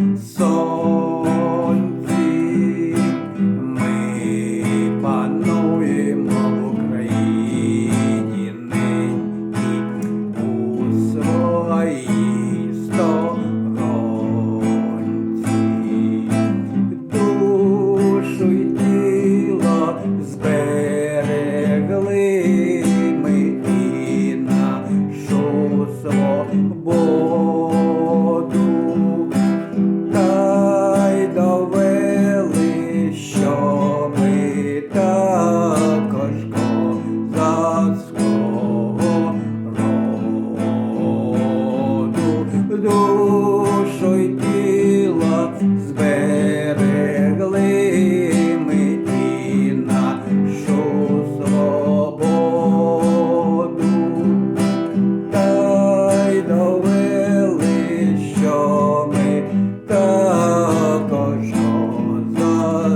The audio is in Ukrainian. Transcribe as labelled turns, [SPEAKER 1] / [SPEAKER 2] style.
[SPEAKER 1] So душу й тіло зберегли ми ті нашу свободу, та й довели, що ми також за.